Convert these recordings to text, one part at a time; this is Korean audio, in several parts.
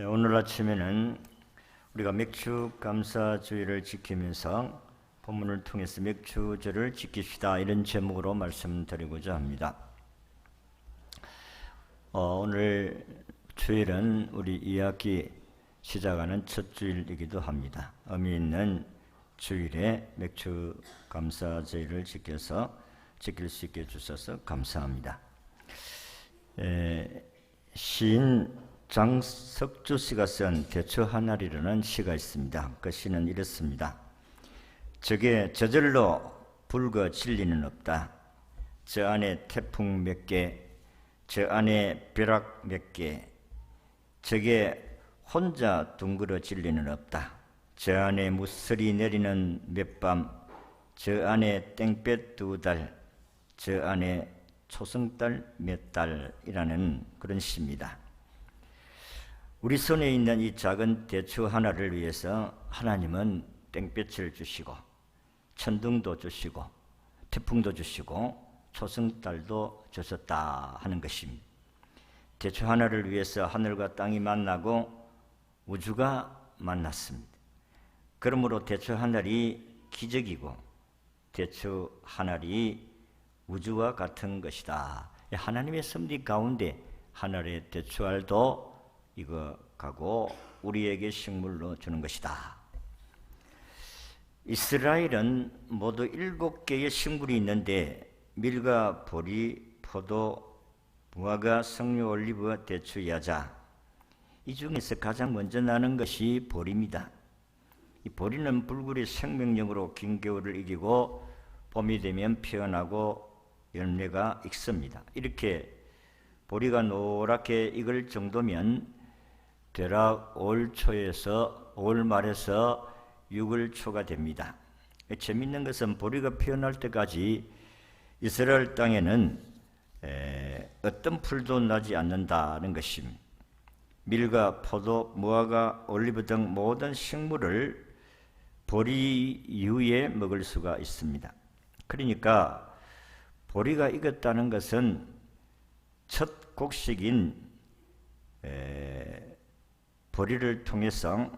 예, 오늘 아침에는 우리가 맥주 감사주의를 지키면서 본문을 통해서 맥주절을 지킵시다 이런 제목으로 말씀드리고자 합니다. 어, 오늘 주일은 우리 2학기 시작하는 첫 주일이기도 합니다. 의미 있는 주일에 맥주 감사제를 지켜서 지킬 수 있게 해주셔서 감사합니다. 에, 시인 장석주 씨가 쓴 대처 하나리라는 시가 있습니다. 그 시는 이렇습니다. 저게 저절로 불거 진리는 없다. 저 안에 태풍 몇 개, 저 안에 벼락 몇 개, 저게 혼자 둥그러 진리는 없다. 저 안에 무슬이 내리는 몇 밤, 저 안에 땡볕 두 달, 저 안에 초승달 몇 달이라는 그런 시입니다. 우리 손에 있는 이 작은 대추 하나를 위해서 하나님은 땡볕을 주시고 천둥도 주시고 태풍도 주시고 초승달도 주셨다 하는 것입니다. 대추 하나를 위해서 하늘과 땅이 만나고 우주가 만났습니다. 그러므로 대추 하늘이 기적이고 대추 하늘이 우주와 같은 것이다. 하나님의 섭리 가운데 하늘의 대추알도 이거 가고 우리에게 식물로 주는 것이다. 이스라엘은 모두 일곱 개의 식물이 있는데 밀과 보리, 포도, 무화과, 석류, 올리브, 대추, 야자 이 중에서 가장 먼저 나는 것이 보리입니다. 이 보리는 불굴의 생명력으로 긴 겨울을 이기고 봄이 되면 피어나고 열매가 익습니다. 이렇게 보리가 노랗게 익을 정도면 대략 올 초에서 올 말에서 6월 초가 됩니다. 재밌는 것은 보리가 피어날 때까지 이스라엘 땅에는 어떤 풀도 나지 않는다는 것입니다. 밀과 포도, 무화과, 올리브 등 모든 식물을 보리 이후에 먹을 수가 있습니다. 그러니까 보리가 익었다는 것은 첫 곡식인 보리를 통해서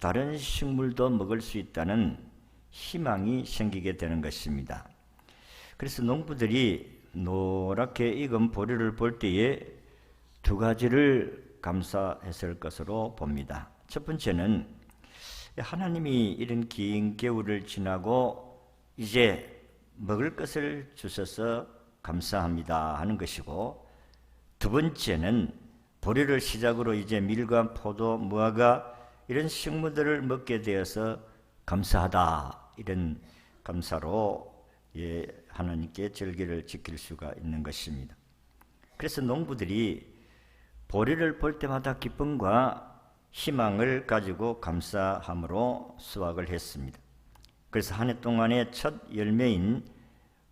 다른 식물도 먹을 수 있다는 희망이 생기게 되는 것입니다. 그래서 농부들이 노랗게 익은 보리를 볼 때에 두 가지를 감사했을 것으로 봅니다. 첫 번째는 하나님이 이런 긴 겨울을 지나고 이제 먹을 것을 주셔서 감사합니다 하는 것이고 두 번째는 보리를 시작으로 이제 밀과 포도, 무화과 이런 식물들을 먹게 되어서 감사하다 이런 감사로 예, 하나님께 절기를 지킬 수가 있는 것입니다. 그래서 농부들이 보리를 볼 때마다 기쁨과 희망을 가지고 감사함으로 수확을 했습니다. 그래서 한 해 동안의 첫 열매인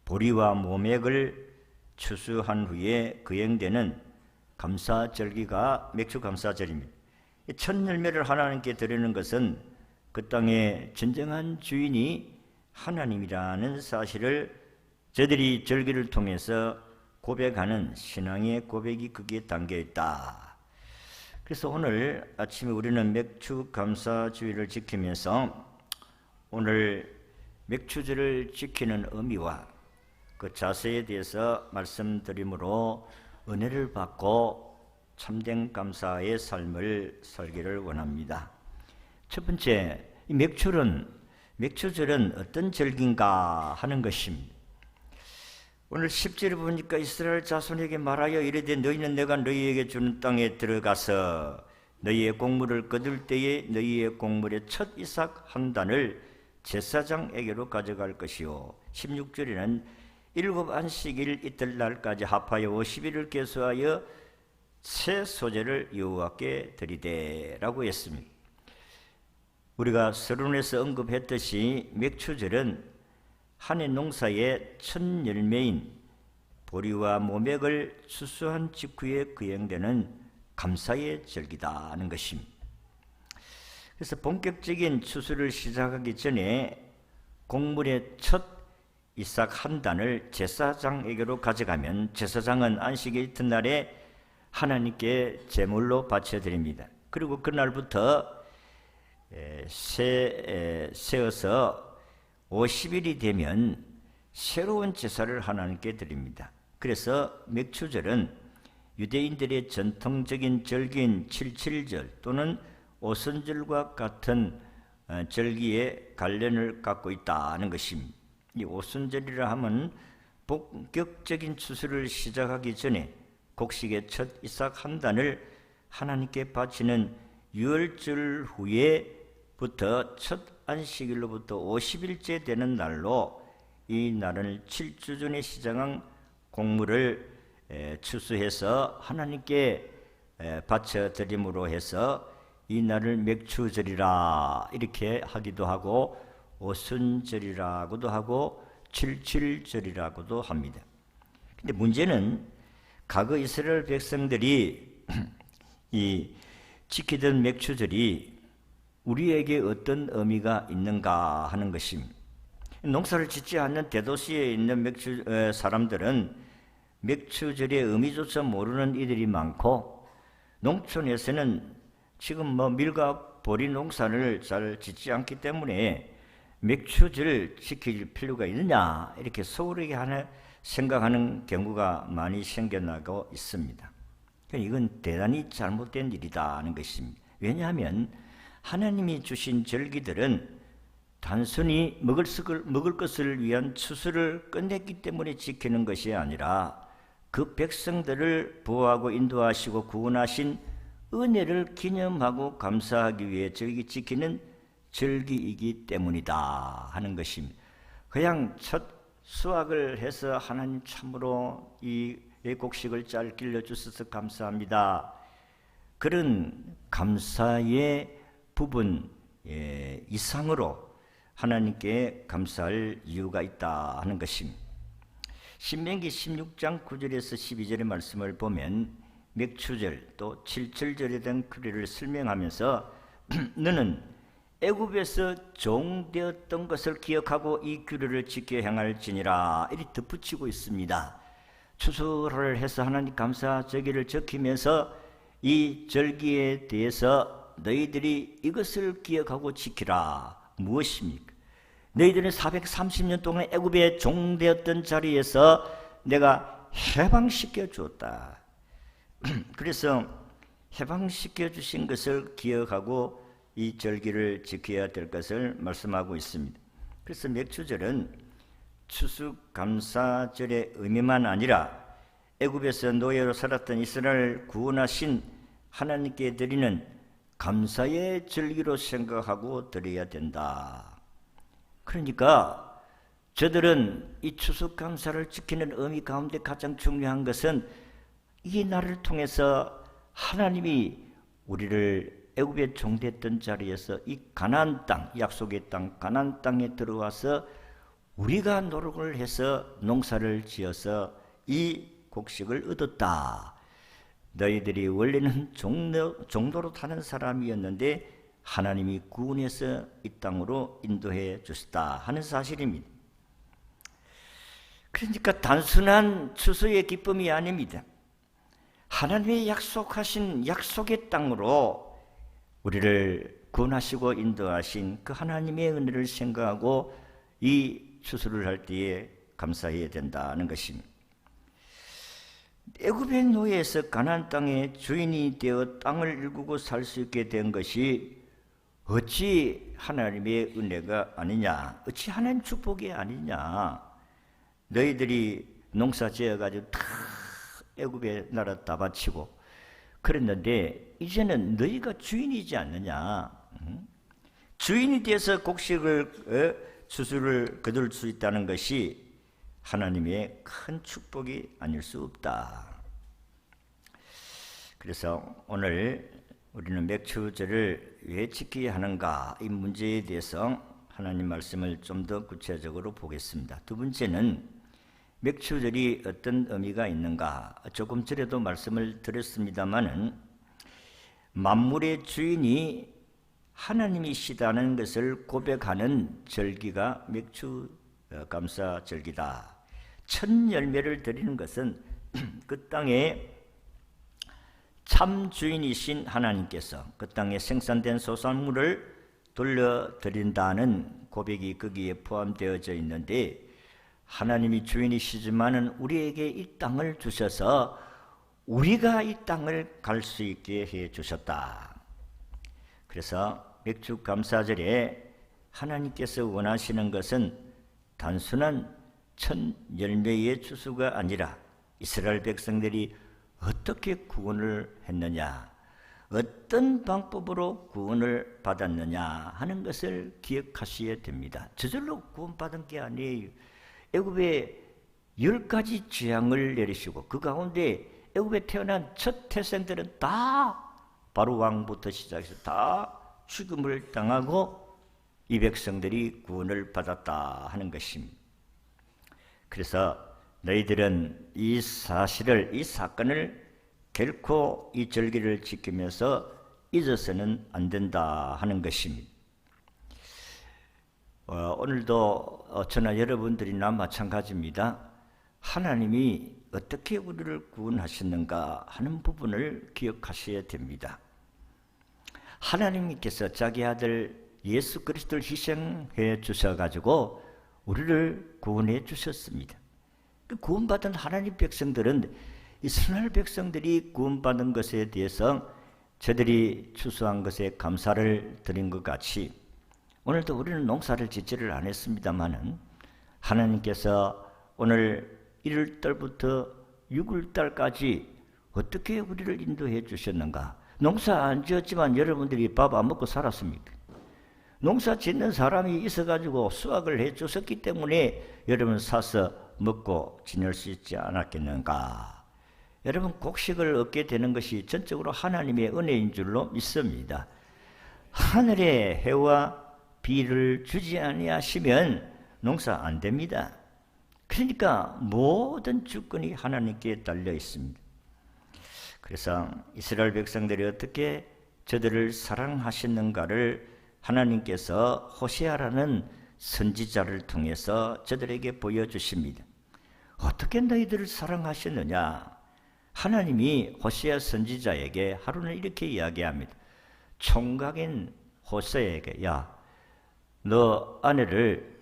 보리와 모맥을 추수한 후에 거행되는 감사절기가 맥주 감사절입니다. 첫 열매를 하나님께 드리는 것은 그 땅의 진정한 주인이 하나님이라는 사실을 저들이 절기를 통해서 고백하는 신앙의 고백이 거기에 담겨 있다. 그래서 오늘 아침에 우리는 맥주 감사주의를 지키면서 오늘 맥주주를 지키는 의미와 그 자세에 대해서 말씀드림으로 은혜를 받고 참된 감사의 삶을 살기를 원합니다. 첫 번째, 이 맥주는 맥주절은 어떤 절기인가 하는 것입니다. 오늘 10절에 보니까 이스라엘 자손에게 말하여 이르되 너희는 내가 너희에게 주는 땅에 들어가서 너희의 곡물을 거둘 때에 너희의 곡물의 첫 이삭 한 단을 제사장에게로 가져갈 것이요 16절에는 일곱 안식일 이틀날까지 합하여 50일을 계수하여 새 소재를 여호와께 드리되라고 했습니다. 우리가 서론에서 언급했듯이 맥추절은 한해 농사의 첫 열매인 보리와 모맥을 추수한 직후에 거행되는 감사의 절기다는 것입니다. 그래서 본격적인 추수를 시작하기 전에 곡물의 첫 이삭 한 단을 제사장에게로 가져가면 제사장은 안식일 이튿날에 하나님께 제물로 바쳐 드립니다. 그리고 그날부터 에, 세, 에, 세어서 50일이 되면 새로운 제사를 하나님께 드립니다. 그래서 맥추절은 유대인들의 전통적인 절기인 칠칠절 또는 오순절과 같은 어, 절기에 관련을 갖고 있다는 것입니다. 이 오순절이라 하면 본격적인 추수를 시작하기 전에 곡식의 첫 이삭 한 단을 하나님께 바치는 유월절 후에부터 첫 안식일로부터 50일째 되는 날로 이 날을 7주 전에 시작한 공물을 추수해서 하나님께 바쳐 드림으로 해서 이 날을 맥추절이라 이렇게 하기도 하고 오순절이라고도 하고 칠칠절이라고도 합니다. 근데 문제는 과거 이스라엘 백성들이 이 지키던 맥추절이 우리에게 어떤 의미가 있는가 하는 것입니다. 농사를 짓지 않는 대도시에 있는 맥추 사람들은 맥추절의 의미조차 모르는 이들이 많고 농촌에서는 지금 뭐 밀과 보리 농사를 잘 짓지 않기 때문에 맥추절을 지킬 필요가 있느냐 이렇게 소홀하게 하는 생각하는 경우가 많이 생겨나고 있습니다. 그러니까 이건 대단히 잘못된 일이다 하는 것입니다. 왜냐하면 하나님이 주신 절기들은 단순히 먹을, 먹을 것을 위한 추수를 끝냈기 때문에 지키는 것이 아니라 그 백성들을 보호하고 인도하시고 구원하신 은혜를 기념하고 감사하기 위해 절기 지키는 절기이기 때문이다 하는 것입니다. 그냥 첫 수확을 해서 하나님 참으로 이 곡식을 잘 길러 주셔서 감사합니다. 그런 감사의 부분 예, 이상으로 하나님께 감사할 이유가 있다 하는 것입니다. 신명기 16장 9절에서 12절의 말씀을 보면 맥추절 또 칠칠절에 대한 크리를 설명하면서 너는 애굽에서 종되었던 것을 기억하고 이 규례를 지켜 행할지니라 이리 덧붙이고 있습니다. 추수를 해서 하나님 감사 저기를 적히면서 이 절기에 대해서 너희들이 이것을 기억하고 지키라. 무엇입니까? 너희들은 430년 동안 애굽에 종되었던 자리에서 내가 해방시켜 주었다. 그래서 해방시켜 주신 것을 기억하고 이 절기를 지켜야 될 것을 말씀하고 있습니다. 그래서 맥주절은 추수감사절의 의미만 아니라 애굽에서 노예로 살았던 이스라엘 구원하신 하나님께 드리는 감사의 절기로 생각하고 드려야 된다. 그러니까 저들은 이 추수감사를 지키는 의미 가운데 가장 중요한 것은 이 날을 통해서 하나님이 우리를 애굽에 종됐던 자리에서 이 가나안 땅, 약속의 땅, 가나안 땅에 들어와서 우리가 노력을 해서 농사를 지어서 이 곡식을 얻었다. 너희들이 원래는 종로, 종도로 타는 사람이었는데 하나님이 구원해서 이 땅으로 인도해 주셨다 하는 사실입니다. 그러니까 단순한 추수의 기쁨이 아닙니다. 하나님의 약속하신 약속의 땅으로 우리를 구원하시고 인도하신 그 하나님의 은혜를 생각하고 이 추수를 할 때에 감사해야 된다는 것입니다. 애굽의 노예에서 가나안 땅의 주인이 되어 땅을 일구고 살 수 있게 된 것이 어찌 하나님의 은혜가 아니냐? 어찌 하나님 축복이 아니냐? 너희들이 농사 지어 가지고 다 애굽의 나라 다 바치고 그랬는데 이제는 너희가 주인이지 않느냐? 주인이 돼서 곡식을 수술을 거둘 수 있다는 것이 하나님의 큰 축복이 아닐 수 없다. 그래서 오늘 우리는 맥주절을 왜 지켜야 하는가 이 문제에 대해서 하나님 말씀을 좀 더 구체적으로 보겠습니다. 두 번째는 맥주절이 어떤 의미가 있는가 조금 전에도 말씀을 드렸습니다마는 만물의 주인이 하나님이시다는 것을 고백하는 절기가 맥주 감사 절기다. 첫 열매를 드리는 것은 그 땅에 참 주인이신 하나님께서 그 땅에 생산된 소산물을 돌려드린다는 고백이 거기에 포함되어져 있는데 하나님이 주인이시지만은 우리에게 이 땅을 주셔서 우리가 이 땅을 갈 수 있게 해 주셨다. 그래서 맥주 감사절에 하나님께서 원하시는 것은 단순한 첫 열매의 추수가 아니라 이스라엘 백성들이 어떻게 구원을 했느냐, 어떤 방법으로 구원을 받았느냐 하는 것을 기억하셔야 됩니다. 저절로 구원받은 게 아니에요. 애굽에 열 가지 재앙을 내리시고 그 가운데 애굽에 태어난 첫 태생들은 다 바로 왕부터 시작해서 다 죽음을 당하고 이 백성들이 구원을 받았다 하는 것입니다. 그래서 너희들은 이 사실을 이 사건을 결코 이 절기를 지키면서 잊어서는 안 된다 하는 것입니다. 어, 오늘도 어, 저나 여러분들이나 마찬가지입니다. 하나님이 어떻게 우리를 구원하셨는가 하는 부분을 기억하셔야 됩니다. 하나님께서 자기 아들 예수 그리스도를 희생해 주셔 가지고 우리를 구원해 주셨습니다. 그 구원받은 하나님 백성들은 이스라엘 백성들이 구원받은 것에 대해서 저들이 추수한 것에 감사를 드린 것 같이 오늘도 우리는 농사를 짓지를 않았습니다만은 하나님께서 오늘 1월달부터 6월달까지 어떻게 우리를 인도해 주셨는가? 농사 안 지었지만 여러분들이 밥 안 먹고 살았습니까? 농사 짓는 사람이 있어가지고 수확을 해 줬었기 때문에 여러분 사서 먹고 지낼 수 있지 않았겠는가? 여러분 곡식을 얻게 되는 것이 전적으로 하나님의 은혜인 줄로 믿습니다. 하늘의 해와 비를 주지 아니하시면 농사 안 됩니다. 그러니까 모든 주권이 하나님께 달려 있습니다. 그래서 이스라엘 백성들이 어떻게 저들을 사랑하시는가를 하나님께서 호시아라는 선지자를 통해서 저들에게 보여주십니다. 어떻게 너희들을 사랑하셨느냐? 하나님이 호시아 선지자에게 하루는 이렇게 이야기합니다. 총각인 호세에게 야, 너 아내를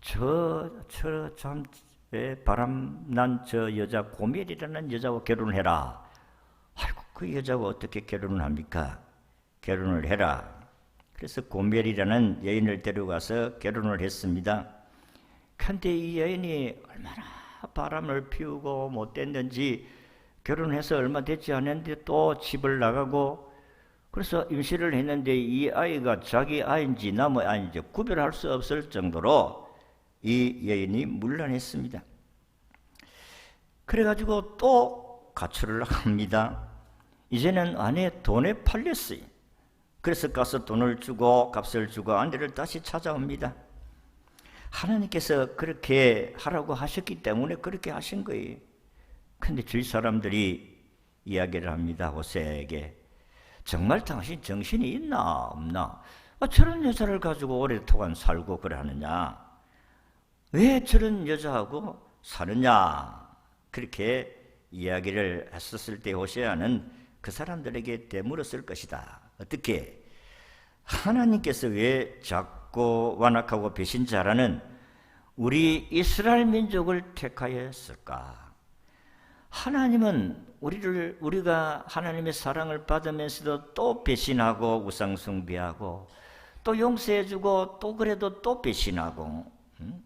저 저 참 바람난 저 여자 고멜이라는 여자와 결혼을 해라. 아이고 그 여자와 어떻게 결혼을 합니까? 결혼을 해라. 그래서 고멜이라는 여인을 데려가서 결혼을 했습니다. 그런데 이 여인이 얼마나 바람을 피우고 못됐는지 결혼해서 얼마 되지 않았는데 또 집을 나가고 그래서 임신을 했는데 이 아이가 자기 아이인지 남의 아이인지 구별할 수 없을 정도로 이 여인이 물란했습니다. 그래가지고 또 가출을 합니다. 이제는 아내 돈에 팔렸어요. 그래서 가서 돈을 주고 값을 주고 아내를 다시 찾아옵니다. 하나님께서 그렇게 하라고 하셨기 때문에 그렇게 하신 거예요. 근데 주위 사람들이 이야기를 합니다. 호세에게. 정말 당신 정신이 있나 없나? 아, 저런 여자를 가지고 오랫동안 살고 그래 하느냐? 왜 저런 여자하고 사느냐? 그렇게 이야기를 했었을 때 호세아는 그 사람들에게 되물었을 것이다. 어떻게? 하나님께서 왜 작고 완악하고 배신자라는 우리 이스라엘 민족을 택하였을까? 하나님은 우리를 우리가 하나님의 사랑을 받으면서도 또 배신하고 우상 숭배하고 또 용서해주고 또 그래도 또 배신하고 음?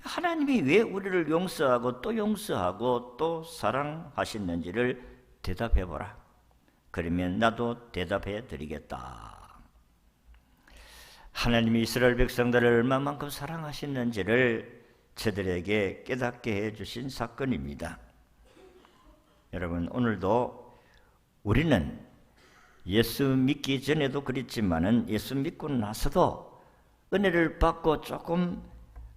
하나님이 왜 우리를 용서하고 또 용서하고 또 사랑하셨는지를 대답해보라. 그러면 나도 대답해 드리겠다. 하나님이 이스라엘 백성들을 얼마만큼 사랑하셨는지를 저들에게 깨닫게 해주신 사건입니다. 여러분 오늘도 우리는 예수 믿기 전에도 그랬지만은 예수 믿고 나서도 은혜를 받고 조금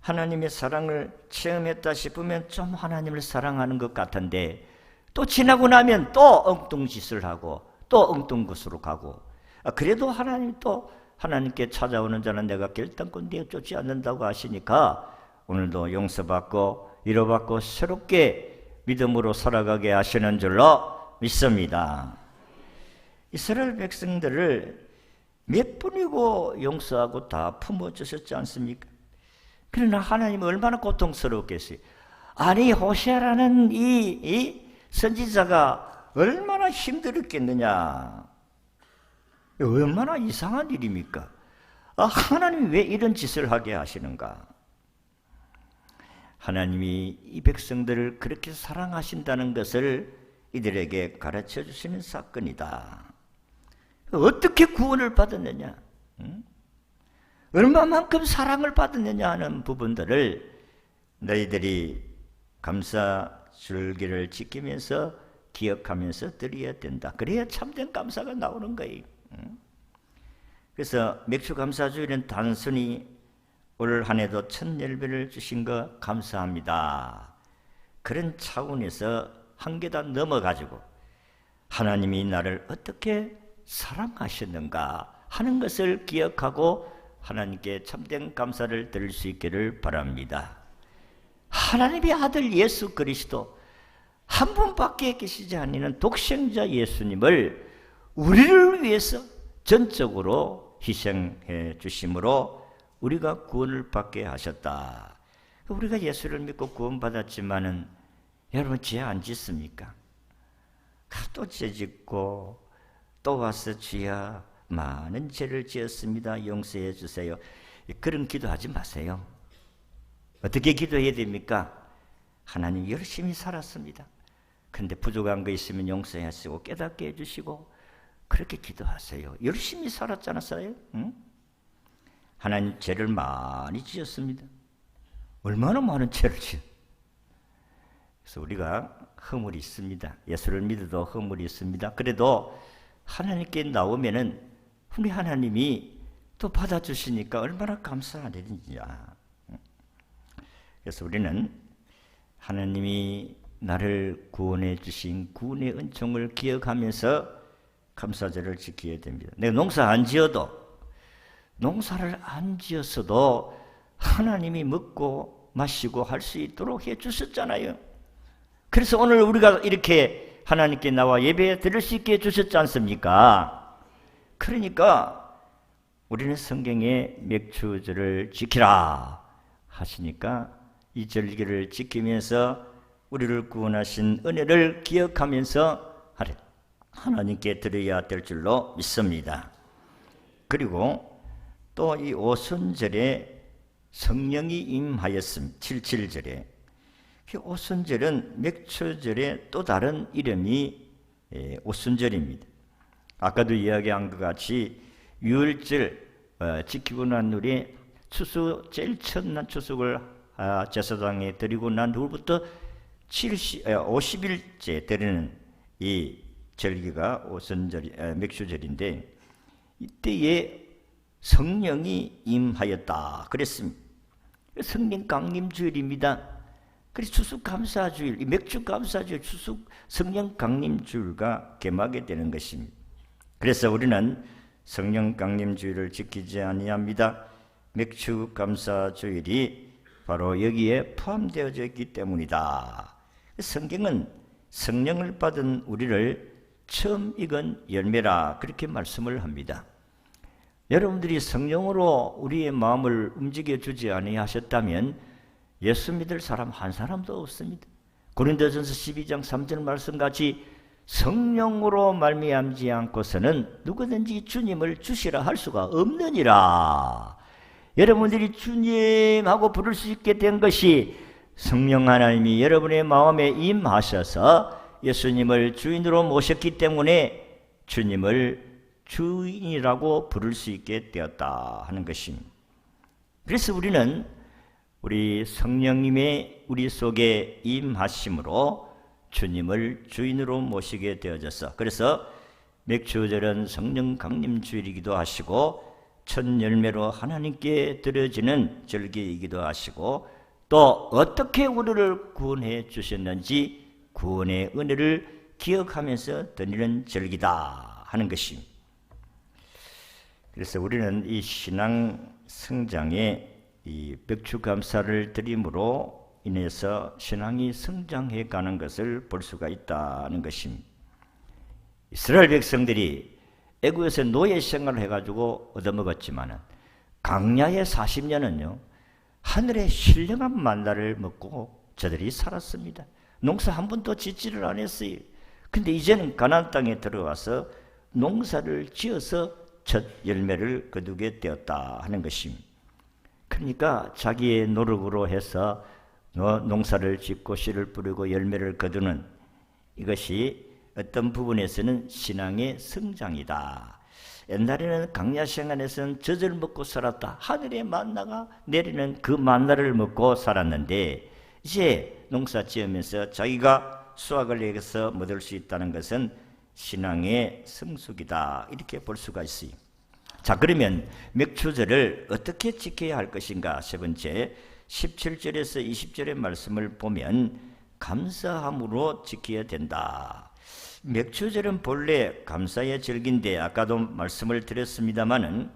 하나님의 사랑을 체험했다 싶으면 좀 하나님을 사랑하는 것 같은데 또 지나고 나면 또 엉뚱 짓을 하고 또 엉뚱 것으로 가고 아, 그래도 하나님 또 하나님께 찾아오는 자는 내가 결단코 내어 쫓지 않는다고 하시니까 오늘도 용서받고 위로받고 새롭게 믿음으로 살아가게 하시는 줄로 믿습니다. 이스라엘 백성들을 몇 분이고 용서하고 다 품어주셨지 않습니까? 그러나 하나님은 얼마나 고통스럽겠어요. 아니 호시아라는 이, 이 선지자가 얼마나 힘들었겠느냐. 얼마나 이상한 일입니까? 아, 하나님이 왜 이런 짓을 하게 하시는가? 하나님이 이 백성들을 그렇게 사랑하신다는 것을 이들에게 가르쳐 주시는 사건이다. 어떻게 구원을 받았느냐? 응? 얼마만큼 사랑을 받았느냐 하는 부분들을 너희들이 감사 줄기를 지키면서 기억하면서 드려야 된다. 그래야 참된 감사가 나오는 거예요. 응? 그래서 맥주 감사주일은 단순히 올 한 해도 첫 열매를 주신 거 감사합니다. 그런 차원에서 한 계단 넘어가지고 하나님이 나를 어떻게 사랑하셨는가 하는 것을 기억하고 하나님께 참된 감사를 드릴 수 있기를 바랍니다. 하나님의 아들 예수 그리스도 한 분밖에 계시지 않는 독생자 예수님을 우리를 위해서 전적으로 희생해 주심으로 우리가 구원을 받게 하셨다. 우리가 예수를 믿고 구원받았지만은 여러분 죄 안 짓습니까? 또 죄 짓고 또 와서 주야 많은 죄를 지었습니다. 용서해 주세요. 그런 기도하지 마세요. 어떻게 기도해야 됩니까? 하나님 열심히 살았습니다. 근데 부족한 거 있으면 용서하시고 깨닫게 해 주시고 그렇게 기도하세요. 열심히 살았잖아요. 응? 하나님 죄를 많이 지었습니다. 얼마나 많은 죄를 지었 그래서 우리가 허물이 있습니다. 예수를 믿어도 허물이 있습니다. 그래도 하나님께 나오면은 우리 하나님이 또 받아주시니까 얼마나 감사하느냐. 그래서 우리는 하나님이 나를 구원해 주신 구원의 은총을 기억하면서 감사절을 지켜야 됩니다. 내가 농사 안 지어도 농사를 안 지었어도 하나님이 먹고 마시고 할 수 있도록 해 주셨잖아요. 그래서 오늘 우리가 이렇게 하나님께 나와 예배 드릴 수 있게 해 주셨지 않습니까? 그러니까 우리는 성경에 맥주절을 지키라 하시니까 이 절기를 지키면서 우리를 구원하신 은혜를 기억하면서 하나님께 드려야 될 줄로 믿습니다. 그리고 또 이 오순절에 성령이 임하였음 77절에 오순절은 맥초절의 또 다른 이름이 오순절입니다. 아까도 이야기한 것 같이 유월절 어, 지키고 난 후에 추수 제일 첫날 아, 제사장에 드리고 난 후부터 70, 50일째 드리는 이 절기가 오순절 맥주절인데 이때에 성령이 임하였다 그랬습니다. 성령 강림 주일입니다. 그래서 추수 감사주일, 이 맥주 감사주일, 추수 성령 강림주일과 개막이 되는 것입니다. 그래서 우리는 성령 강림주일을 지키지 아니합니다. 맥주 감사주일이 바로 여기에 포함되어져 있기 때문이다. 성경은 성령을 받은 우리를 처음 익은 열매라 그렇게 말씀을 합니다. 여러분들이 성령으로 우리의 마음을 움직여 주지 아니하셨다면 예수 믿을 사람 한 사람도 없습니다. 고린도전서 12장 3절 말씀 같이 성령으로 말미암지 않고서는 누구든지 주님을 주시라 할 수가 없느니라. 여러분들이 주님하고 부를 수 있게 된 것이 성령 하나님이 여러분의 마음에 임하셔서 예수님을 주인으로 모셨기 때문에 주님을 주인이라고 부를 수 있게 되었다 하는 것입니다. 그래서 우리는 우리 성령님의 우리 속에 임하심으로 주님을 주인으로 모시게 되어져서 그래서 맥주절은 성령 강림 주일이기도 하시고 첫 열매로 하나님께 드려지는 절기이기도 하시고 또 어떻게 우리를 구원해 주셨는지 구원의 은혜를 기억하면서 드리는 절기다 하는 것입니다. 그래서 우리는 이 신앙 성장에 이 벽추 감사를 드림으로 인해서 신앙이 성장해 가는 것을 볼 수가 있다는 것입니다. 이스라엘 백성들이 애국에서 노예 생활을 해가지고 얻어먹었지만은 강야의 40년은요 하늘의 신령한 만나를 먹고 저들이 살았습니다. 농사 한 번도 짓지를 않았어요. 근데 이제는 가나안 땅에 들어와서 농사를 지어서 첫 열매를 거두게 되었다 하는 것입니다. 그러니까 자기의 노력으로 해서 농사를 짓고 씨를 뿌리고 열매를 거두는 이것이 어떤 부분에서는 신앙의 성장이다. 옛날에는 강야 생활에서는 젖을 먹고 살았다. 하늘의 만나가 내리는 그 만나를 먹고 살았는데 이제 농사 지으면서 자기가 수확을 내서 얻을 수 있다는 것은 신앙의 성숙이다. 이렇게 볼 수가 있어요. 자, 그러면 맥주절을 어떻게 지켜야 할 것인가? 세 번째, 17절에서 20절의 말씀을 보면 감사함으로 지켜야 된다. 맥주절은 본래 감사의 절기인데 아까도 말씀을 드렸습니다마는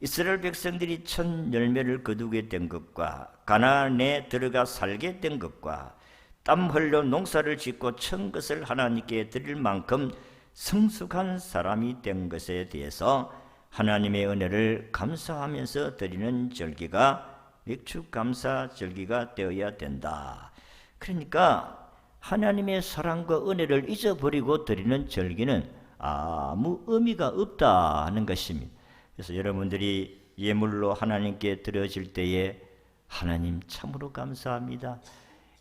이스라엘 백성들이 첫 열매를 거두게 된 것과 가나안에 들어가 살게 된 것과 땀 흘려 농사를 짓고 천 것을 하나님께 드릴 만큼 성숙한 사람이 된 것에 대해서 하나님의 은혜를 감사하면서 드리는 절기가 맥주 감사 절기가 되어야 된다. 그러니까 하나님의 사랑과 은혜를 잊어버리고 드리는 절기는 아무 의미가 없다 하는 것입니다. 그래서 여러분들이 예물로 하나님께 드려질 때에 하나님 참으로 감사합니다.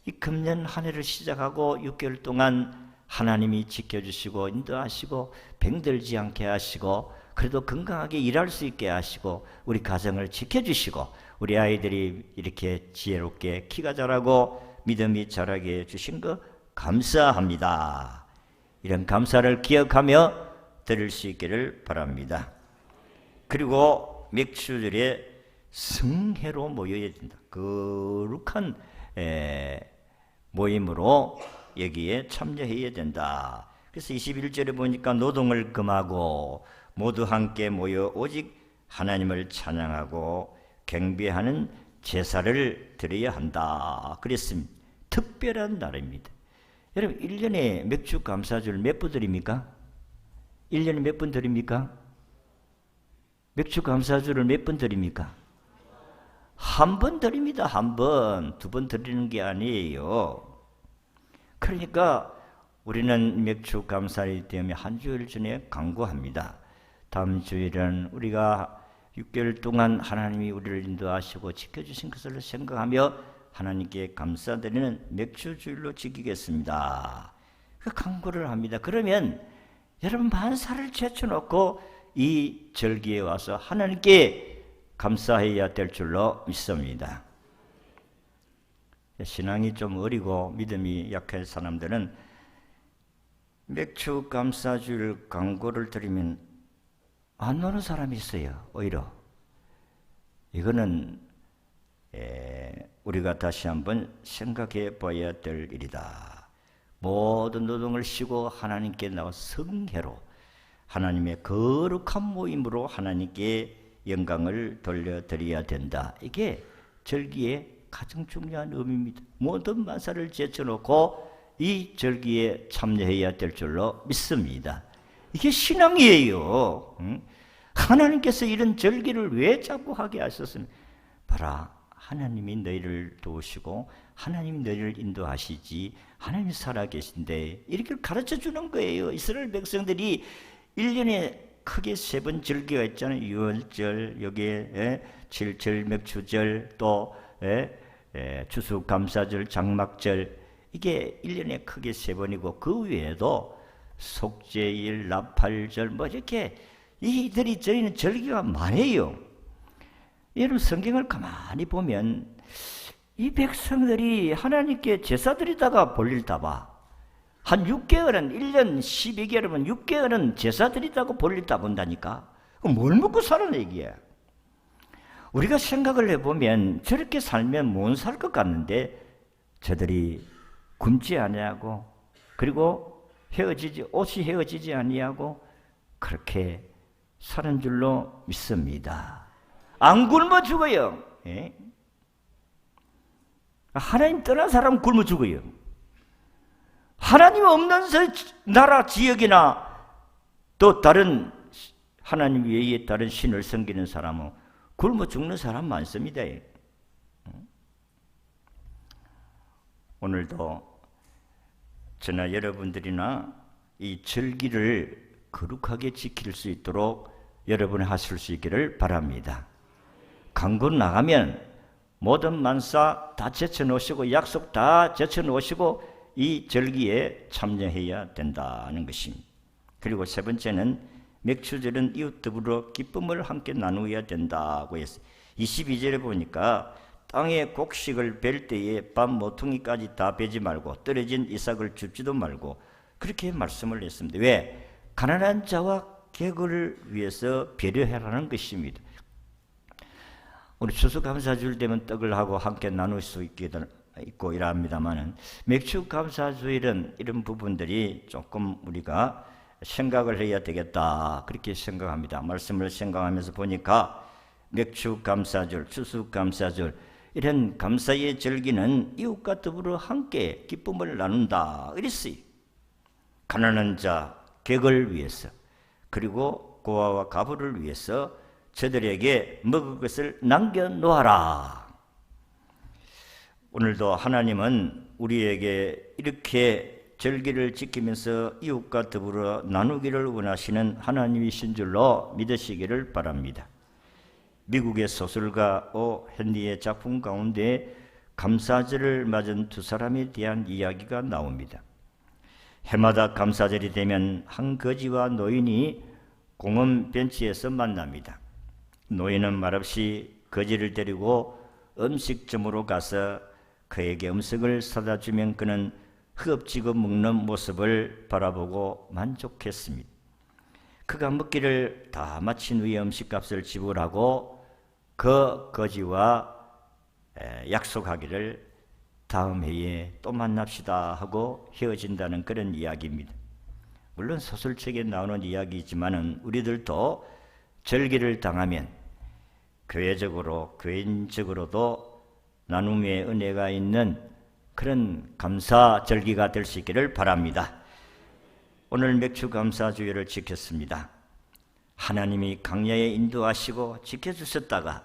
이 금년 한 해를 시작하고 6개월 동안 하나님이 지켜주시고 인도하시고 병들지 않게 하시고 그래도 건강하게 일할 수 있게 하시고 우리 가정을 지켜주시고 우리 아이들이 이렇게 지혜롭게 키가 자라고 믿음이 자라게 해주신 거 감사합니다. 이런 감사를 기억하며 드릴 수 있기를 바랍니다. 그리고 맥주절에 성회로 모여야 된다. 거룩한 모임으로 여기에 참여해야 된다. 그래서 21절에 보니까 노동을 금하고 모두 함께 모여 오직 하나님을 찬양하고 경배하는 제사를 드려야 한다. 그랬습니다. 특별한 날입니다. 여러분 1년에 맥주 감사절 몇 번 드립니까? 1년에 몇 번 드립니까? 맥주 감사절을 몇번 드립니까? 한 번 드립니다. 한 번. 두 번 드리는 게 아니에요. 그러니까 우리는 맥주 감사일이 되면 한 주일 전에 강구합니다. 다음 주일은 우리가 6개월 동안 하나님이 우리를 인도하시고 지켜주신 것을 생각하며 하나님께 감사드리는 맥주 주일로 지키겠습니다. 그 강구를 합니다. 그러면 여러분 만사를 제쳐놓고 이 절기에 와서 하나님께 감사해야 될 줄로 믿습니다. 신앙이 좀 어리고 믿음이 약한 사람들은 맥주 감사줄 광고를 드리면 안 오는 사람이 있어요. 오히려 이거는 우리가 다시 한번 생각해 봐야 될 일이다. 모든 노동을 쉬고 하나님께 나와 성회로 하나님의 거룩한 모임으로 하나님께 영광을 돌려드려야 된다. 이게 절기의 가장 중요한 의미입니다. 모든 만사를 제쳐놓고 이 절기에 참여해야 될 줄로 믿습니다. 이게 신앙이에요. 하나님께서 이런 절기를 왜 자꾸 하게 하셨습니까? 봐라, 하나님이 너희를 도우시고 하나님이 너희를 인도하시지 하나님이 살아계신데 이렇게 가르쳐 주는 거예요. 이스라엘 백성들이 1년에 크게 세 번 절기가 있잖아요. 유월절, 여기에 칠절, 맥주절, 또 추수감사절, 장막절 이게 1년에 크게 세 번이고 그 외에도 속죄일, 나팔절 뭐 이렇게 이들이 저희는 절기가 많아요. 여러분 성경을 가만히 보면 이 백성들이 하나님께 제사 드리다가 볼일다봐. 한 6개월은 1년 12개월이면 6개월은 제사 드리다고 볼일다 본다니까. 뭘 먹고 사는 얘기야 우리가 생각을 해보면 저렇게 살면 못 살 것 같는데 저들이 굶지 아니하고 그리고 헤어지지 옷이 헤어지지 아니하고 그렇게 사는 줄로 믿습니다. 안 굶어 죽어요. 예? 하나님 떠난 사람 굶어 죽어요. 하나님 없는 나라 지역이나 또 다른 하나님 외에 다른 신을 섬기는 사람은 굶어 죽는 사람 많습니다. 오늘도 저나 여러분들이나 이 절기를 거룩하게 지킬 수 있도록 여러분이 하실 수 있기를 바랍니다. 강군 나가면 모든 만사 다 제쳐놓으시고 약속 다 제쳐놓으시고 이 절기에 참여해야 된다는 것입니다. 그리고 세 번째는 맥주절은 이웃 더불어 기쁨을 함께 나누어야 된다고 했어요. 22절에 보니까 땅에 곡식을 벨 때에 밥 모퉁이까지 다 베지 말고 떨어진 이삭을 줍지도 말고 그렇게 말씀을 했습니다. 왜? 가난한 자와 객을 위해서 배려해라는 것입니다. 우리 추수감사주일 되면 떡을 하고 함께 나눌 수 있게 있고 이랍니다만은 맥주 감사주일은 이런 부분들이 조금 우리가 생각을 해야 되겠다 그렇게 생각합니다. 말씀을 생각하면서 보니까 맥주 감사절, 추수 감사절 이런 감사의 절기는 이웃과 더불어 함께 기쁨을 나눈다 이랬어요. 가난한 자, 객을 위해서 그리고 고아와 가부를 위해서 저들에게 먹을 것을 남겨 놓아라. 오늘도 하나님은 우리에게 이렇게 절기를 지키면서 이웃과 더불어 나누기를 원하시는 하나님이신 줄로 믿으시기를 바랍니다. 미국의 소설가 오 헨리의 작품 가운데 감사절을 맞은 두 사람에 대한 이야기가 나옵니다. 해마다 감사절이 되면 한 거지와 노인이 공원 벤치에서 만납니다. 노인은 말없이 거지를 데리고 음식점으로 가서 그에게 음식을 사다 주면 그는 흡지고 먹는 모습을 바라보고 만족했습니다. 그가 먹기를 다 마친 후에 음식값을 지불하고 그 거지와 약속하기를 다음 해에 또 만납시다 하고 헤어진다는 그런 이야기입니다. 물론 소설책에 나오는 이야기이지만은 우리들도 절기를 당하면 교회적으로 교인적으로도 나눔의 은혜가 있는 그런 감사 절기가 될 수 있기를 바랍니다. 오늘 맥주 감사 주일을 지켰습니다. 하나님이 강야에 인도하시고 지켜주셨다가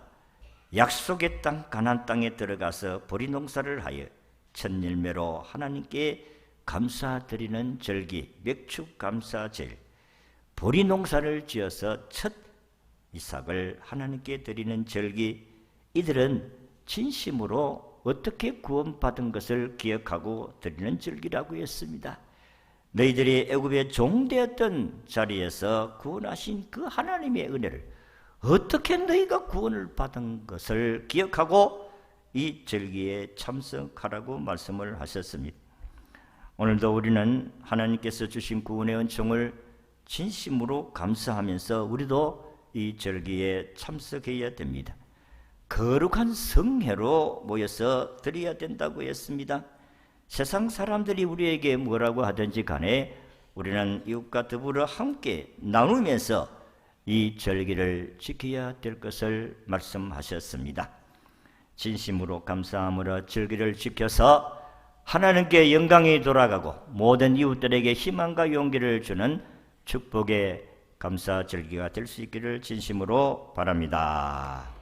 약속의 땅 가난 땅에 들어가서 보리 농사를 하여 첫 열매로 하나님께 감사드리는 절기 맥주 감사절 보리 농사를 지어서 첫 이삭을 하나님께 드리는 절기 이들은 진심으로 어떻게 구원받은 것을 기억하고 드리는 절기라고 했습니다. 너희들이 애굽의 종되었던 자리에서 구원하신 그 하나님의 은혜를 어떻게 너희가 구원을 받은 것을 기억하고 이 절기에 참석하라고 말씀을 하셨습니다. 오늘도 우리는 하나님께서 주신 구원의 은총을 진심으로 감사하면서 우리도 이 절기에 참석해야 됩니다. 거룩한 성회로 모여서 드려야 된다고 했습니다. 세상 사람들이 우리에게 뭐라고 하든지 간에 우리는 이웃과 더불어 함께 나누면서 이 절기를 지켜야 될 것을 말씀하셨습니다. 진심으로 감사함으로 절기를 지켜서 하나님께 영광이 돌아가고 모든 이웃들에게 희망과 용기를 주는 축복의 감사 절기가 될 수 있기를 진심으로 바랍니다.